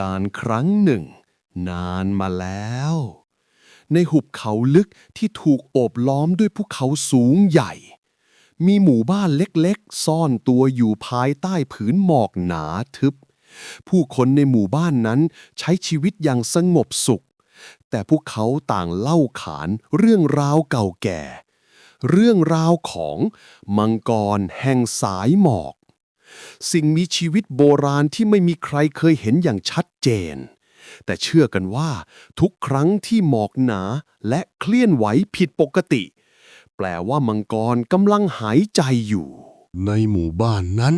การครั้งหนึ่ง นานมาแล้ว ในหุบเขาลึกที่ถูกโอบล้อมด้วยภูเขาสูงใหญ่ มีหมู่บ้านเล็กๆ ซ่อนตัวอยู่ภายใต้ผืนหมอกหนาทึบ ผู้คนในหมู่บ้านนั้นใช้ชีวิตอย่างสงบสุข แต่พวกเขาต่างเล่าขานเรื่องราวเก่าแก่ เรื่องราวของมังกรแห่งสายหมอก สิ่งมีชีวิตโบราณที่ไม่มีใครเคยเห็นอย่างชัดเจน แต่เชื่อกันว่า ทุกครั้งที่หมอกหนาและเคลื่อนไหวผิดปกติ แปลว่ามังกรกำลังหายใจอยู่ ในหมู่บ้านนั้น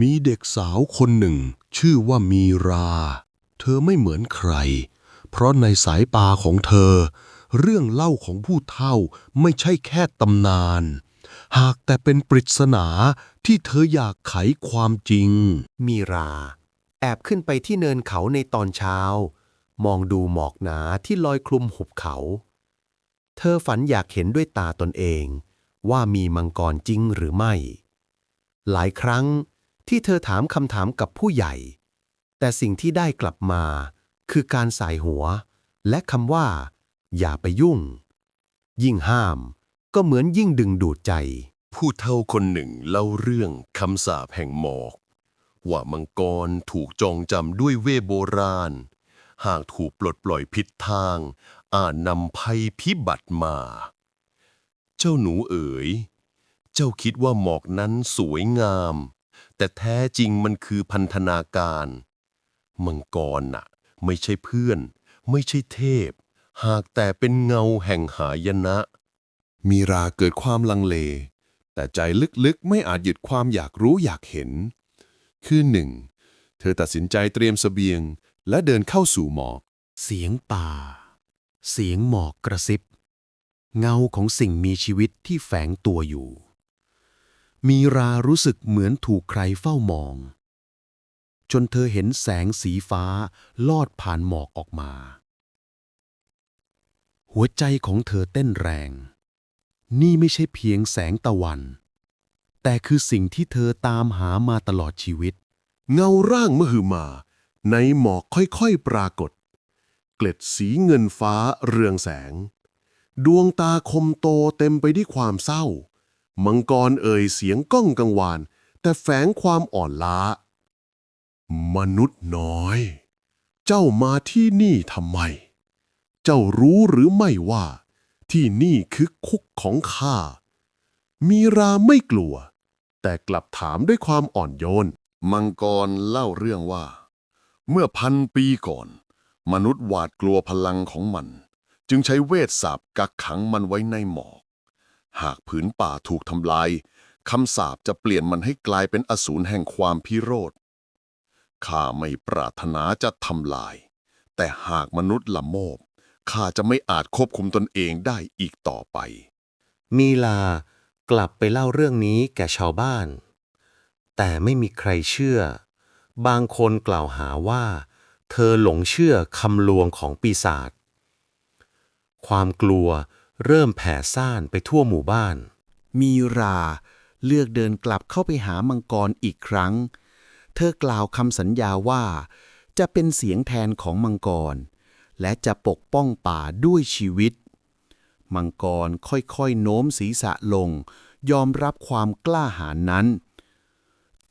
มีเด็กสาวคนหนึ่ง ชื่อว่ามีรา เธอไม่เหมือนใคร เพราะในสายตาของเธอ เรื่องเล่าของผู้เฒ่าไม่ใช่แค่ตำนาน หากแต่เป็นปริศนาที่เธออยากไขความจริง มีรา แอบขึ้นไปที่เนินเขาในตอนเช้า มองดูหมอกหนาที่ลอยคลุมหุบเขา เธอฝันอยากเห็นด้วยตาตนเอง ว่ามีมังกรจริงหรือไม่ หลายครั้งที่เธอถามคำถามกับผู้ใหญ่ แต่สิ่งที่ได้กลับมาคือการสายหัว และคำว่า อย่าไปยุ่ง ยิ่งห้ามก็เหมือนยิ่งดึงดูดใจ ผู้เฒ่าคนหนึ่งเล่าเรื่องคำสาปแห่งหมอก ว่ามังกรถูกจองจำด้วยเวทโบราณ หากถูกปลดปล่อยผิดทาง อาจนำภัยพิบัติมา เจ้าหนูเอ๋ย เจ้าคิดว่าหมอกนั้นสวยงาม แต่แท้จริงมันคือพันธนาการ มังกรน่ะ ไม่ใช่เพื่อน ไม่ใช่เทพ หากแต่เป็นเงาแห่งหายนะ มีราเกิดความลังเล แต่ใจลึกๆ ไม่อาจหยุดความอยากรู้อยากเห็น คือหนึ่งเธอตัดสินใจเตรียมเสบียง และเดินเข้าสู่หมอก เสียงป่า เสียงหมอกกระซิบ เงาของสิ่งมีชีวิตที่แฝงตัวอยู่ มีรารู้สึกเหมือนถูกใครเฝ้ามอง จนเธอเห็นแสงสีฟ้าลอดผ่านหมอกออกมา หัวใจของเธอเต้นแรง นี่ไม่ใช่เพียงแสงตะวัน แต่คือสิ่งที่เธอตามหามาตลอดชีวิต เงาร่างมหึมา ในหมอกค่อยๆปรากฏ เกล็ดสีเงินฟ้าเรืองแสง ดวงตาคมโตเต็มไปด้วยความเศร้า มังกรเอ่ยเสียงก้องกังวาน แต่แฝงความอ่อนล้า มนุษย์น้อย เจ้ามาที่นี่ทำไม เจ้ารู้หรือไม่ว่า ที่นี่คือคุกของข้า มีราไม่กลัว แต่กลับถามด้วยความอ่อนโยน มังกรเล่าเรื่องว่า เมื่อพันปีก่อน มนุษย์หวาดกลัวพลังของมัน จึงใช้เวทสาบกักขังมันไว้ในหมอก หากผืนป่าถูกทำลายคำสาปจะเปลี่ยนมันให้กลายเป็นอสูรแห่งความพิโรธข้าไม่ปรารถนาจะทำลาย แต่หากมนุษย์ละโมบ ข้าจะไม่อาจควบคุมตนเองได้อีกต่อไป มีลากลับไปเล่าเรื่องนี้แก่ชาวบ้าน แต่ไม่มีใครเชื่อ บางคนกล่าวหาว่า เธอหลงเชื่อคำลวงของปีศาจ ความกลัวเริ่มแผ่ซ่านไปทั่วหมู่บ้าน มีราเลือกเดินกลับเข้าไปหามังกรอีกครั้ง เธอกล่าวคำสัญญาว่า จะเป็นเสียงแทนของมังกร และจะปกป้องป่าด้วยชีวิต มังกรค่อยๆโน้มศีรษะลง ยอมรับความกล้าหาญนั้น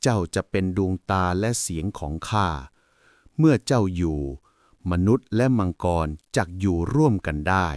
เจ้าจะเป็นดวงตาและเสียงของข้า เมื่อเจ้าอยู่ มนุษย์และมังกรจักอยู่ร่วมกันได้